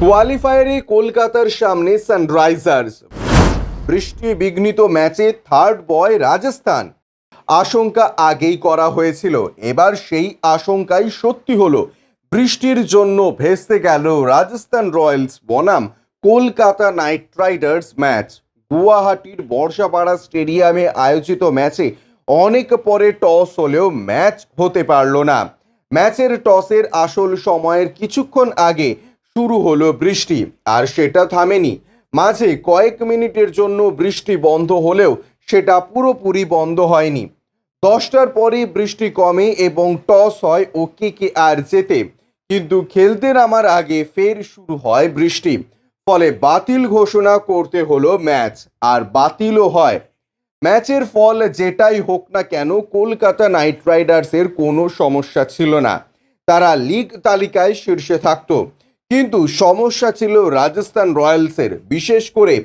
কোয়ালিফায়ারে কলকাতার সামনে সানরাইজার্স। বৃষ্টি বিঘ্নিত ম্যাচে থার্ড বয় রাজস্থান। আশঙ্কা আগেই করা হয়েছিল, এবার সেই আশঙ্কাই সত্যি হলো। বৃষ্টির জন্য ভেস্তে গেল রাজস্থান রয়্যালস বনাম কলকাতা নাইট রাইডার্স ম্যাচ। গুয়াহাটির বর্ষাপাড়া স্টেডিয়ামে আয়োজিত ম্যাচে অনেক পরে টস হলেও ম্যাচ হতে পারল না। ম্যাচের টসের আসল সময়ের কিছুক্ষণ আগে শুরু হলো বৃষ্টি, আর সেটা থামেনি। মাঝে কয়েক মিনিটের জন্য বৃষ্টি বন্ধ হলেও সেটা পুরোপুরি বন্ধ হয়নি। দশটার পরে বৃষ্টি কমে এবং টস হয় ও কে কে আর জেতে। কিন্তু খেলতে নামার আগে ফের শুরু হয় বৃষ্টি। ফলে বাতিল ঘোষণা করতে হলো ম্যাচ, আর বাতিলও হয়। ম্যাচের ফল যেটাই হোক না কেন, কলকাতা নাইট রাইডার্সের কোনো সমস্যা ছিল না। তারা লিগ তালিকায় শীর্ষে থাকতো। কিন্তু সমস্যা ছিল রাজস্থান রয়্যালসের। বিশেষ করে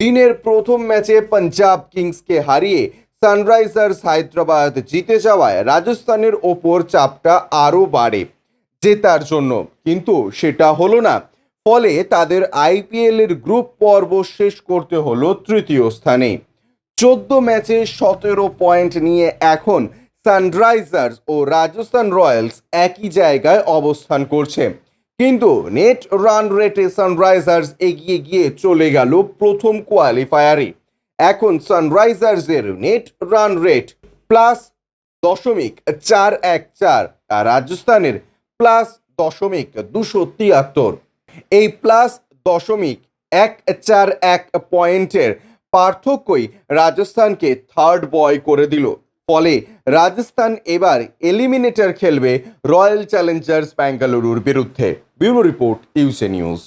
দিনের প্রথম ম্যাচে পাঞ্জাব কিংসকে হারিয়ে সানরাইজার্স হায়দ্রাবাদ জিতে যাওয়ায় রাজস্থানের ওপর চাপটা আরও বাড়ে জেতার জন্য। কিন্তু সেটা হলো না। ফলে তাদের আইপিএল এর গ্রুপ পর্ব শেষ করতে হলো তৃতীয় স্থানে। চোদ্দ ম্যাচে সতেরো পয়েন্ট নিয়ে এখন সানরাইজার্স ও রাজস্থান রয়্যালস একই জায়গায় অবস্থান করছে। কিন্তু নেট রান রেটে সানরাইজার্স এগিয়ে গিয়ে চলে গেল প্রথম কোয়ালিফায়ারে। এখন সানরাইজার্সের নেট রান রেট প্লাস দশমিক চার এক চার, আর রাজস্থানের প্লাস দশমিক দুশো তিয়াত্তর। এই প্লাস দশমিক এক চার এক পয়েন্টের পার্থক্যই রাজস্থানকে থার্ড বয় করে দিল। ফলে রাজস্থান এবার এলিমিনেটর খেলবে রয়্যাল চ্যালেঞ্জার্স ব্যাঙ্গালুরুর বিরুদ্ধে। Bureau report ইউসে news